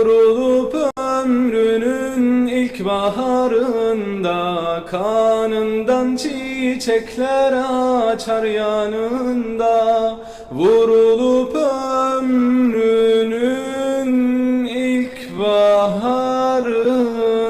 Vurulup ömrünün ilk baharında Kanından çiçekler açar yanında. Vurulup